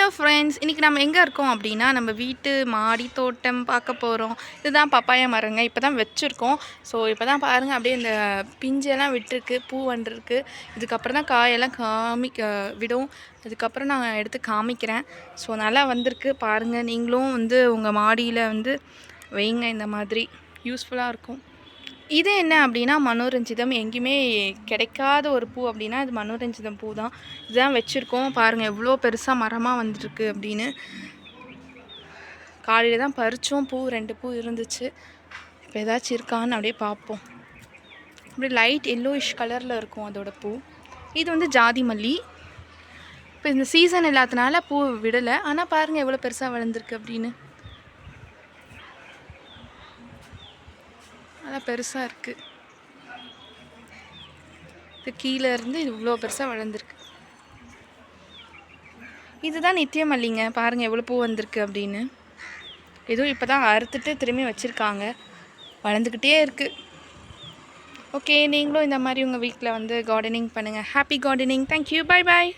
Hello friends இன்றைக்கி நம்ம எங்கே இருக்கோம் அப்படின்னா நம்ம வீட்டு மாடி தோட்டம் பார்க்க போகிறோம் இதுதான் பப்பாயா மரங்க. இப்போ தான் வச்சுருக்கோம். ஸோ இப்போ தான் பாருங்கள் அப்படியே இந்த பிஞ்செல்லாம் விட்டுருக்கு பூ வந்துருக்கு. இதுக்கப்புறம் தான் காயெல்லாம் காமிக்க விடும். அதுக்கப்புறம் நான் எடுத்து காமிக்கிறேன். ஸோ நல்லா வந்திருக்கு. பாருங்கள் நீங்களும் வந்து உங்கள் மாடியில் வந்து வைங்க. இந்த மாதிரி யூஸ்ஃபுல்லாக இருக்கும். இது என்ன அப்படின்னா மனோரஞ்சிதம் எங்கேயுமே கிடைக்காத ஒரு பூ அப்படின்னா இது மனோரஞ்சிதம் பூ தான். இதுதான் வச்சுருக்கோம். பாருங்கள் எவ்வளோ பெருசாக மரமாக வந்துருக்கு அப்படின்னு. காலையில் தான் பறித்தோம் பூ ரெண்டு பூ இருந்துச்சு. இப்போ ஏதாச்சும் இருக்கான்னு அப்படியே பார்ப்போம். அப்படியே லைட் எல்லோயிஷ் கலரில் இருக்கும் அதோட பூ. இது வந்து ஜாதி மல்லி. இப்போ இந்த சீசன் இல்லாதனால பூ விடலை. ஆனால் பாருங்கள் எவ்வளோ பெருசாக வளர்ந்துருக்கு அப்படின்னு. நல்லா பெருசாக இருக்குது இது கீழே இருந்து இது இவ்வளோ பெருசாக வளர்ந்துருக்கு. இதுதான் நித்தியமல்லிங்க. பாருங்கள் எவ்வளோ பூ வந்திருக்கு அப்படின்னு. எதுவும் இப்போ தான் அறுத்துட்டு திரும்பி வச்சுருக்காங்க. வளர்ந்துக்கிட்டே இருக்குது ஓகே நீங்களும் இந்த மாதிரி உங்கள் வீட்டில் வந்து கார்டனிங் பண்ணுங்கள் happy gardening thank you bye bye